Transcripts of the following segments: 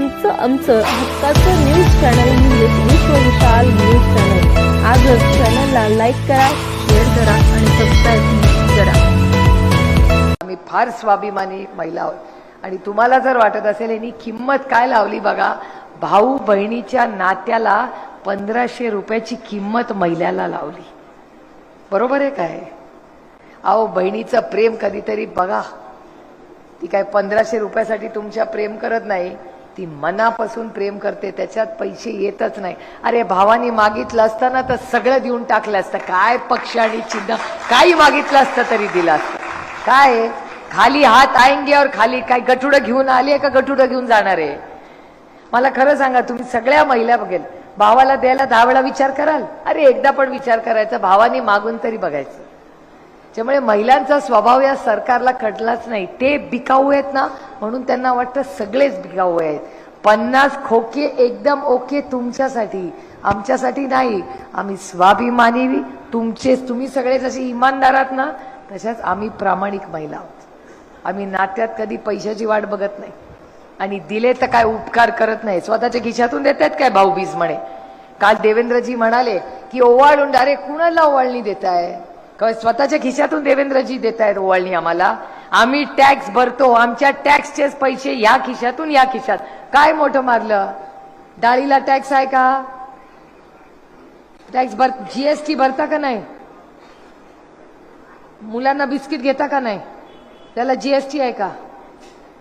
तुमचं आमचं हक्काचं न्यूज चॅनल म्हणजेच विश्व विशाल न्यूज चॅनल आजच चॅनलला लाईक करा शेअर करा आणि सबस्क्राईब करा. आम्ही फार स्वाभिमानी महिला आहोत. आणि तुम्हाला जर वाटत असेल यांनी किंमत काय लावली बघा भाऊ बहिणीच्या नात्याला पंधराशे रुपयाची किंमत महिलाला लावली. बरोबर आहे काय? अहो बहिणीचं प्रेम कधीतरी बघा. ती काय पंधराशे रुपयासाठी तुमच्या प्रेम करत नाही. ती मनापासून प्रेम करते त्याच्यात पैसे येतच नाही. अरे भावानी मागितलं असतं ना तर सगळं देऊन टाकलं असतं. काय पक्ष आणि चिन्ह? काही मागितलं असतं तरी दिलं असतं. काय? खाली हात आएंगे और खाली काय गठुडं घेऊन आली का गठुडं घेऊन जाणार आहे? मला खरं सांगा तुम्ही सगळ्या महिला बघेल. भावाला द्यायला दहा वेळा विचार कराल? अरे एकदा पण विचार करायचा. भावानी मागून तरी बघायचं. त्यामुळे महिलांचा स्वभाव या सरकारला खटलाच नाही. ते बिकाऊ आहेत ना म्हणून त्यांना वाटतं सगळेच बिकाऊ आहेत. पन्नास खोके एकदम ओके तुमच्यासाठी. आमच्यासाठी नाही. आम्ही स्वाभिमानी तुमचे तुम्ही सगळे जसे इमानदार आहात ना तशाच आम्ही प्रामाणिक महिला आहोत. आम्ही नात्यात कधी पैशाची वाट बघत नाही. आणि दिले तर काय उपकार करत नाही. स्वतःच्या खिशातून देत आहेत काय भाऊबीज म्हणे? काल देवेंद्रजी म्हणाले की ओवाळून अरे कुणाला ओवाळणी देत आहे स्वतःच्या खिशातून देवेंद्रजी देत आहेत ओवाळणी आम्हाला. आम्ही टॅक्स भरतो. आमच्या टॅक्सचेच पैसे या खिशातून या खिशात. काय मोठं मारलं? डाळीला टॅक्स आहे का? टॅक्स भर जीएसटी भरता का नाही? मुलांना बिस्किट घेता का नाही? त्याला जीएसटी आहे का?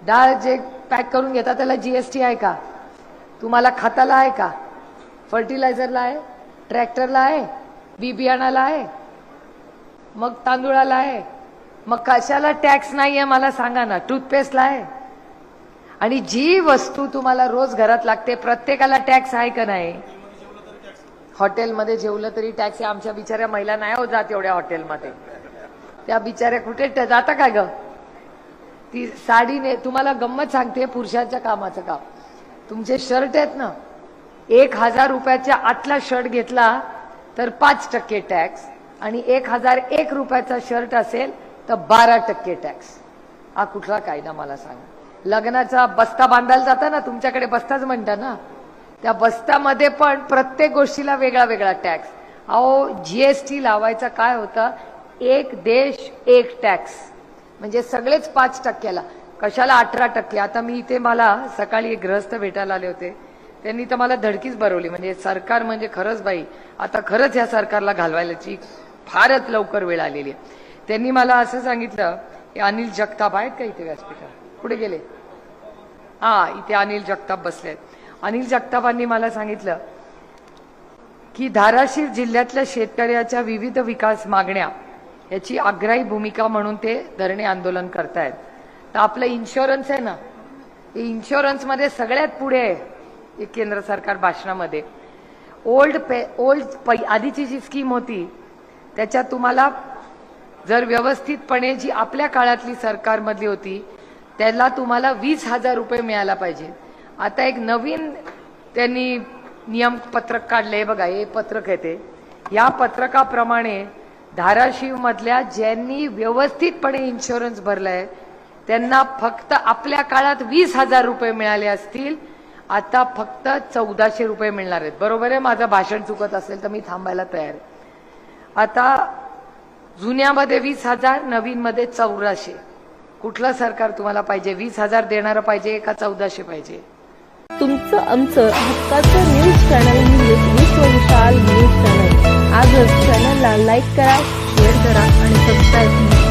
डाळ जे पॅक करून घेता त्याला जीएसटी आहे का? तुम्हाला खताला आहे का? फर्टिलायझरला आहे? ट्रॅक्टरला आहे? बी बियाणाला आहे? मग तांदूळाला आहे. मग कशाला टॅक्स नाही आहे मला सांगा ना टूथपेस्टला आहे. आणि जी वस्तू तुम्हाला रोज घरात लागते प्रत्येकाला टॅक्स आहे का नाही? हॉटेलमध्ये जेवलं तरी टॅक्स आहे. आमच्या बिचाऱ्या महिला नाही हो जात एवढ्या हॉटेलमध्ये. त्या बिचाऱ्या कुठे जाता काय ग? ती साडीने तुम्हाला गंमत सांगते पुरुषांच्या कामाचं काम. तुमचे शर्ट आहेत ना एक हजार रुपयाच्या आतला शर्ट घेतला तर पाच टक्के टॅक्स. आणि एक हजार एक रुपयाचा शर्ट असेल तर बारा टक्के टॅक्स. हा कुठला कायदा मला सांगा. लग्नाचा बस्ता बांधायला जाता ना तुमच्याकडे बस्ताच म्हणता ना. त्या बस्तामध्ये पण प्रत्येक गोष्टीला वेगळा वेगळा टॅक्स. अहो जीएसटी लावायचा काय होता? एक देश एक टॅक्स. म्हणजे सगळेच पाच टक्क्याला. कशाला अठरा टक्के? आता मी इथे मला सकाळी एक ग्रहस्थ भेटायला आले होते. त्यांनी तर मला धडकीच भरवली म्हणजे सरकार म्हणजे खरंच बाई. आता खरंच या सरकारला घालवायची फारच लवकर वेळ आलेली आहे. त्यांनी मला असं सांगितलं की अनिल जगताप आहेत का इथे व्यासपीठावर? कुठे गेले? हा इथे अनिल जगताप बसले आहेत. अनिल जगतापांनी मला सांगितलं की धाराशिव जिल्ह्यातल्या शेतकऱ्याच्या विविध विकास मागण्या याची आग्राही भूमिका म्हणून ते धरणे आंदोलन करतायत. तर आपलं इन्शुरन्स आहे ना हे इन्शुरन्समध्ये सगळ्यात पुढे आहे केंद्र सरकार भाषणामध्ये. ओल्ड पे ओल्ड पै आधीची जी स्कीम होती त्याच्यात तुम्हाला जर व्यवस्थितपणे जी आपल्या काळातली सरकारमधली होती त्याला तुम्हाला वीस हजार रुपये मिळायला पाहिजे. आता एक नवीन त्यांनी नियम पत्रक काढले बघा हे पत्रक येते या पत्रकाप्रमाणे धाराशिवमधल्या ज्यांनी व्यवस्थितपणे इन्शुरन्स भरलाय त्यांना फक्त आपल्या काळात वीस हजार रुपये मिळाले असतील आता फक्त चौदाशे रुपये मिळणार आहेत. बरोबर आहे? माझं भाषण चुकत असेल तर मी थांबायला तयार आहे. आता जुन्यामध्ये वीस हजार नवीनमध्ये चौदाशे. कुठलं सरकार तुम्हाला पाहिजे? वीस हजार देणारं पाहिजे का चौदाशे पाहिजे? तुमचं आमचं हक्काचं न्यूज चॅनल म्हणजेच विश्वविशाल न्यूज चॅनल आजच चॅनलला लाईक करा शेअर करा आणि